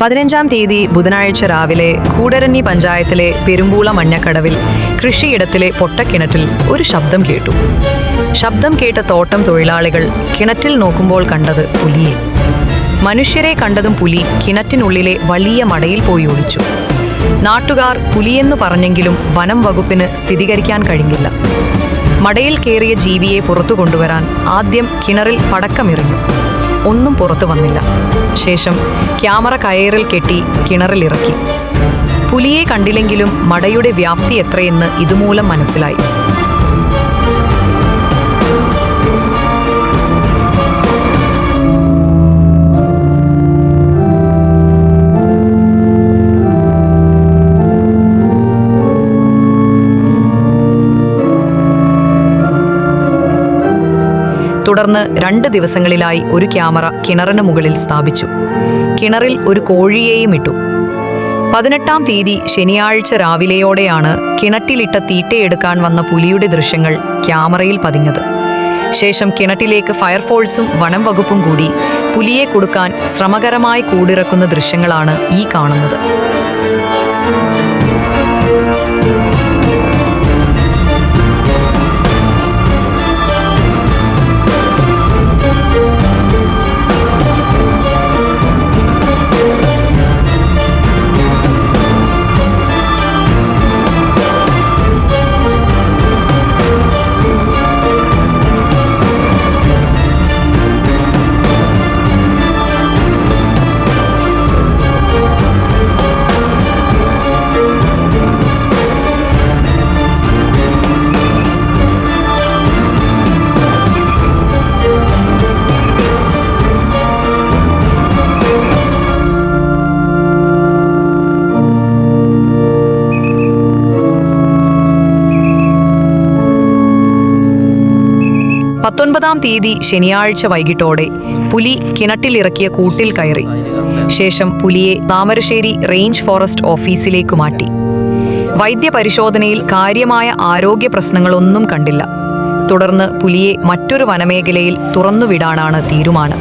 പതിനഞ്ചാം തീയതി ബുധനാഴ്ച രാവിലെ കൂടരഞ്ഞി പഞ്ചായത്തിലെ പെരുമ്പൂള മഞ്ഞക്കടവിൽ കൃഷിയിടത്തിലെ പൊട്ടക്കിണറ്റിൽ ഒരു ശബ്ദം കേട്ടു. ശബ്ദം കേട്ട തോട്ടം തൊഴിലാളികൾ കിണറ്റിൽ നോക്കുമ്പോൾ കണ്ടത് പുലിയെ. മനുഷ്യരെ കണ്ടതും പുലി കിണറ്റിനുള്ളിലെ വലിയ മടയിൽ പോയി ഒളിച്ചു. നാട്ടുകാർ പുലിയെന്നു പറഞ്ഞെങ്കിലും വനം വകുപ്പിന് സ്ഥിരീകരിക്കാൻ കഴിഞ്ഞില്ല. മടയിൽ കയറിയ ജീവിയെ പുറത്തു കൊണ്ടുവരാൻ ആദ്യം കിണറിൽ പടക്കമെറിഞ്ഞു ഒന്നും പുറത്തു വന്നില്ല. ശേഷം ക്യാമറ കയറിൽ കെട്ടി കിണറിലിറക്കി. പുലിയെ കണ്ടില്ലെങ്കിലും മടയുടെ വ്യാപ്തി എത്രയെന്ന് ഇതുമൂലം മനസ്സിലായി. തുടർന്ന് രണ്ട് ദിവസങ്ങളിലായി ഒരു ക്യാമറ കിണറിന് മുകളിൽ സ്ഥാപിച്ചു. കിണറിൽ ഒരു കോഴിയെയും ഇട്ടു. പതിനെട്ടാം തീയതി ശനിയാഴ്ച രാവിലെയോടെയാണ് കിണറ്റിലിട്ട തീറ്റയെടുക്കാൻ വന്ന പുലിയുടെ ദൃശ്യങ്ങൾ ക്യാമറയിൽ പതിഞ്ഞത്. ശേഷം കിണറ്റിലേക്ക് ഫയർഫോഴ്സും വനം വകുപ്പും കൂടി പുലിയെ കൊടുക്കാൻ ശ്രമകരമായി കൂടിറക്കുന്ന ദൃശ്യങ്ങളാണ് ഈ കാണുന്നത്. പത്തൊൻപതാം തീയതി ശനിയാഴ്ച വൈകിട്ടോടെ പുലി കിണറ്റിലിറക്കിയ കൂട്ടിൽ കയറി. ശേഷം പുലിയെ താമരശ്ശേരി റേഞ്ച് ഫോറസ്റ്റ് ഓഫീസിലേക്ക് മാറ്റി. വൈദ്യപരിശോധനയിൽ കാര്യമായ ആരോഗ്യ പ്രശ്നങ്ങളൊന്നും കണ്ടില്ല. തുടർന്ന് പുലിയെ മറ്റൊരു വനമേഖലയിൽ തുറന്നുവിടാനാണ് തീരുമാനം.